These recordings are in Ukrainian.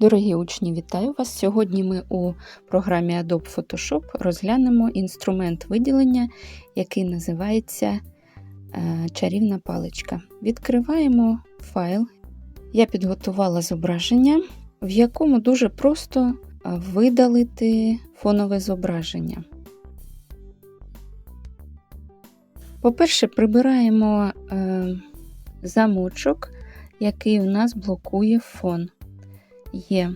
Дорогі учні, вітаю вас! Сьогодні ми у програмі Adobe Photoshop розглянемо інструмент виділення, який називається е, чарівна паличка. Відкриваємо файл. Я підготувала зображення, в якому дуже просто е, видалити фонове зображення. По-перше, прибираємо е, замочок, який у нас блокує фон є.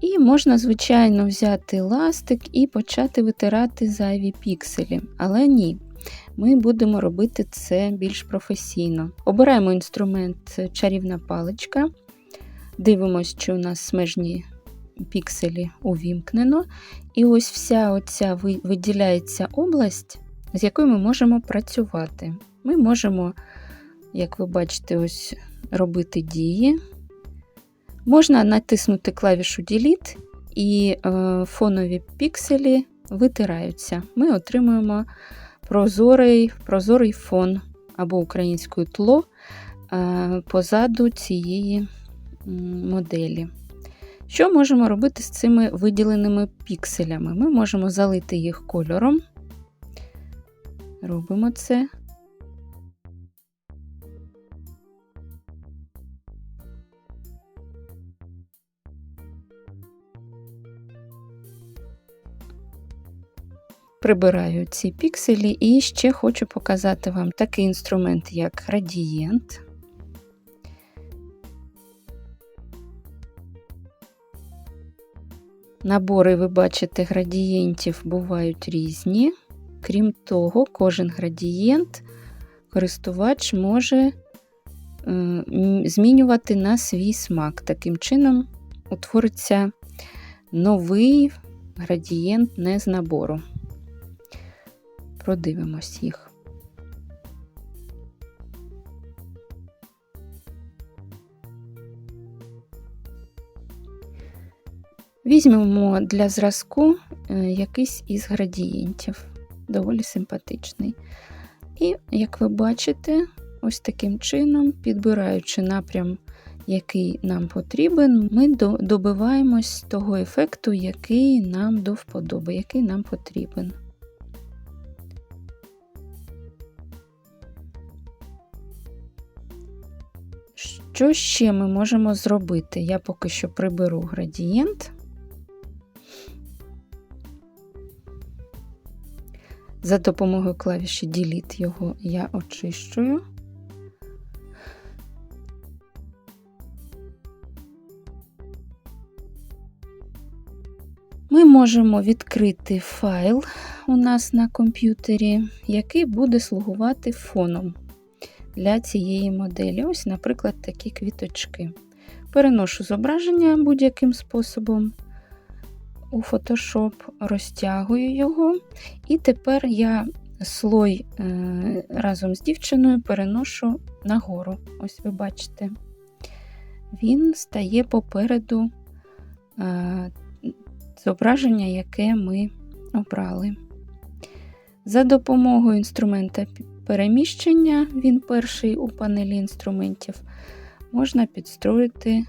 І можна, звичайно, взяти ластик і почати витирати зайві пікселі. Але ні, ми будемо робити це більш професійно. Обираємо інструмент чарівна паличка, дивимося, чи у нас смежні пікселі увімкнено. І ось вся оця виділяється область, з якою ми можемо працювати. Ми можемо, як ви бачите, ось робити дії. Можна натиснути клавішу Delete і е, фонові пікселі витираються. Ми отримуємо прозорий прозорий фон або українською тло е, позаду цієї моделі. Що можемо робити з цими виділеними пікселями? Ми можемо залити їх кольором. Робимо це. Прибираю ці пікселі і ще хочу показати вам такий інструмент, як градієнт. Набори, ви бачите, градієнтів бувають різні. Крім того, кожен градієнт користувач може е, змінювати на свій смак. Таким чином утвориться новий градієнт не з набору продивимось їх. Візьмемо для зразку е, якийсь із градієнтів, доволі симпатичний. І, як ви бачите, ось таким чином, підбираючи напрям, який нам потрібен, ми добиваємось того ефекту, який нам до вподоби, який нам потрібен. Що ще ми можемо зробити? Я поки що приберу градієнт. За допомогою клавіші Delete його я очищую. Ми можемо відкрити файл у нас на комп'ютері, який буде слугувати фоном для цієї моделі. Ось, наприклад, такі квіточки. Переношу зображення будь-яким способом у Photoshop, розтягую його, і тепер я слой е, разом з дівчиною переношу нагору. Ось ви бачите, він стає попереду е, зображення, яке ми обрали. За допомогою інструмента переміщення, він перший у панелі інструментів, можна підстроїти,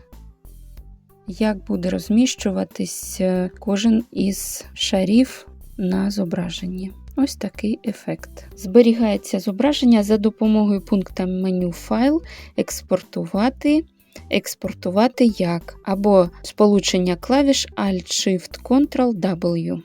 як буде розміщуватись е, кожен із шарів на зображенні. Ось такий ефект. Зберігається зображення за допомогою пункта меню Файл, експортувати. Експортувати як, або сполучення клавіш Alt-Shift-Ctrl-W.